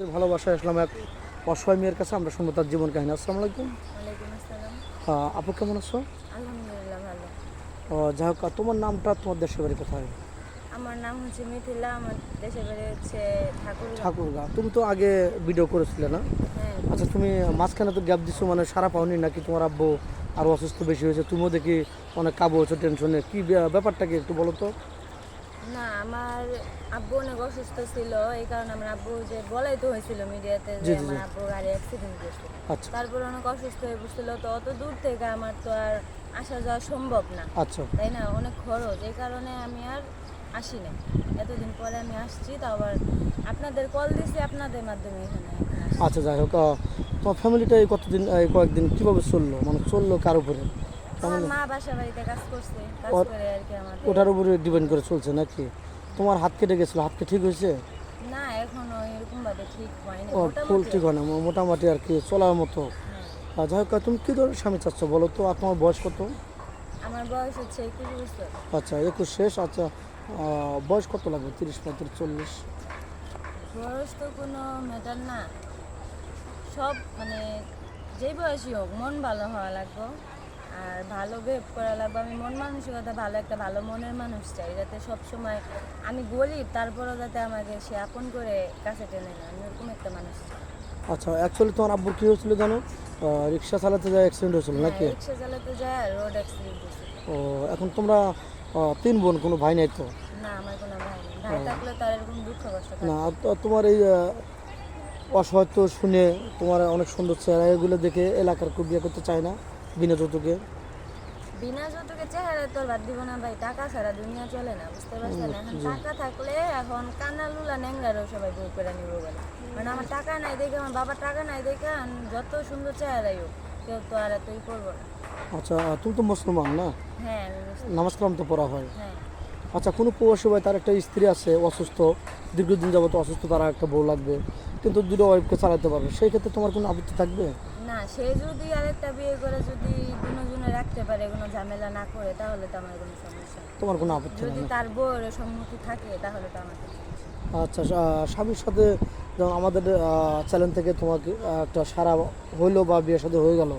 তো ভালোবাসায় আসলাম এক অসহায় মেয়ের কাছে আমরা শুনব তার জীবন কাহিনী। আসসালামু আলাইকুম। আহ, আপু কেমন আছো? যাই হোক তোমার নামটা তোমার দেশের বাড়ি কোথায়? আমার নাম হচ্ছে মিথিলা আমার দেশের বাড়ি হচ্ছে তুমি তো আগে ভিডিও করেছিলে না? হ্যাঁ। আচ্ছা তুমি মাঝখানে তো গ্যাপ দিছো মানে সারা পাওনি নাকি তোমার আব্বু আরও অসুস্থ বেশি হয়েছে? তুমিও দেখি অনেক কাবু হচ্ছে টেনশনে কি ব্যাপারটা কি একটু বলো তো? না আমার আব্বু অনেক অসুস্থ ছিল এই কারণে আমার আব্বু যে বলাই তো হয়েছিল মিডিয়াতে যে আমার আব্বু গাড়ি অ্যাক্সিডেন্ট করেছে। আচ্ছা। তারপর অনেক অসুস্থ হয়ে পড়ছিল তো অত দূর থেকে আমার তো আর আসা যাওয়া সম্ভব না। আচ্ছা। তাই না? অনেক খরচ এই কারণে আমি আর আসি না এতদিন পরে আমি আসছি তো আবার আপনাদের কল দিছি আপনাদের মাধ্যমে এখানে আচ্ছা যাই হোক তোমার ফ্যামিলিটা এই কতদিন এই কয়েকদিন কীভাবে চলল? মানে চলল কার উপরে? আমার মা বাসা বাড়িতে কাজ করছে কাজ করে আর কি আমাদের। ওটার উপরে ডিপেন্ড করে চলছে নাকি? তোমার হাত কেটে গেছিল হাতকে ঠিক হয়েছে? না এখনও এরকম ভাবে ঠিক হয়নি ও ফুল মোটামুটি। ঠিক হয় না মোটামুটি আর কি চলার মতো। হ্যাঁ। যাই হোক তুমি কী ধরনের স্বামী চাচ্ছ বলো তো? আর তোমার বয়স কত? আমার বয়স হচ্ছে একুশ বছর। আচ্ছা একুশ শেষ আচ্ছা বয়স কত লাগবে? তিরিশ পঁয়ত্রিশ চল্লিশ? বয়স তো কোনো ম্যাটার না। সব মানে যেই বয়সই হোক মন ভালো হওয়া লাগবে। আর ভালো বেভ করা লাগবে। আমি মন মানসিকতা ভালো একটা ভালো মনের মানুষ চাই যাতে সব সময় আমি গরিব তারপরেও যাতে আমাকে সে আপন করে কাছে টেনে নেয়। আমি ওরকম একটা মানুষ চাই। আচ্ছা অ্যাকচুয়ালি তোমার আব্বুর কী হয়েছিল জানো? রিক্সা চালাতে যায় অ্যাক্সিডেন্ট হয়েছিল নাকি? হ্যাঁ, রিক্সা চালাতে যায় রোড অ্যাক্সিডেন্ট ও এখন তোমরা তিন বোন কোনো ভাই নাই তো? না আমার কোনো ভাই নেই। ভাই থাকলে তার এরকম দুঃখ কষ্ট না তো- তোমার এই অসহায়ত্ব শুনে তোমার অনেক সুন্দর চেহারা এগুলো দেখে এলাকার কেউ বিয়ে করতে চায় না। বিনা যৌতুকে? বিনা যৌতুকে চেহারা তোর বাদ দিব না ভাই টাকা ছাড়া দুনিয়া চলে না বুঝতে পারছেন? এখন টাকা থাকলে এখন কানা লুলা ন্যাংরারও সবাই বউ করে নিব বলে। মানে আমার টাকা নাই দেখে আমার বাবার টাকা নাই দেখে যত সুন্দর চেহারাই হোক কেউ তো আর এতই করব না। আচ্ছা তুমি তো মুসলমান না? হ্যাঁ নামাজ কালাম তো পড়া হয়। হ্যাঁ। আচ্ছা কোনো প্রবাসী ভাই তার একটা স্ত্রী আছে অসুস্থ দীর্ঘদিন যাবত অসুস্থ তারা একটা বউ লাগবে কিন্তু দুটো ওয়াইফকে চালাতে পারবে সেই ক্ষেত্রে তোমার কোনো আপত্তি থাকবে? না সে যদি আরেকটা বিয়ে করে যদি দুজনে রাখতে পারে কোনো ঝামেলা না করে তাহলে তো আমার কোনো সমস্যা তোমার কোনো আপত্তি যদি তার বউয়ের সম্মতি থাকে তাহলে তো আমার। আচ্ছা স্বামীর সাথে যেমন আমাদের চ্যানেল থেকে তোমাকে একটা সারা হইল বা বিয়ের সাথে হয়ে গেল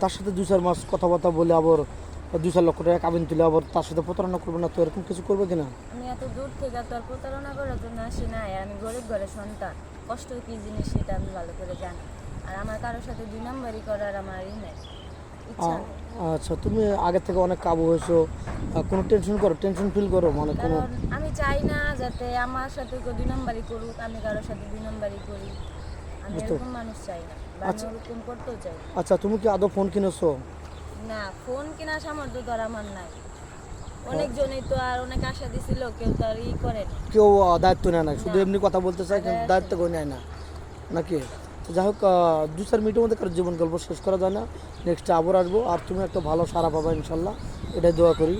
তার সাথে দু চার মাস কথাবার্তা বলে আবার দু চার লক্ষ টাকা কাবিন তুলে আবার তার সাথে প্রতারণা করবে না তো এরকম কিছু করবে কিনা? আমি এত দূর থেকে তো আর প্রতারণা করার জন্য আসি না আর আমি গরিব ঘরের সন্তান। কষ্ট কি জিনিস সেটা আমি ভালো করে জানি। আর আমার কারোর সাথে দুই নম্বরই করার আমার ই নেই। ইচ্ছা নেই। আচ্ছা তুমি আগে থেকে অনেক কাবু হয়েছো। আহ, কোনো টেনশন করো টেনশন ফিল করো মানে কোনো কারণ আমি চাই না যাতে আমার সাথে কেউ দুই নম্বরই করুক আমি কারোর সাথে দুই নম্বরই করি। আমি বুঝতে- এরকম মানুষ চাই না। বা আমি আচ্ছা। ওরকম করতেও চাই না। আচ্ছা তুমি কি আদৌ ফোন কিনেছো? না ফোন সামর্থ্য তো আর আমার নাই। অনেক জনই তো আর অনেক আশা দিছিল কেউ তো আর ই করে না কেউ দায়িত্ব নেয় না শুধু এমনি কথা বলতে চায় কিন্তু দায়িত্ব কেউ নেয় না। নাকি? যাই হোক দু চার মিনিটের মধ্যে কারও জীবন গল্প শেষ করা যায় না। নেক্সট আবার আসব। আর তুমি একটা ভালো সারা পাবা ইনশাল্লাহ। এটাই দোয়া করি।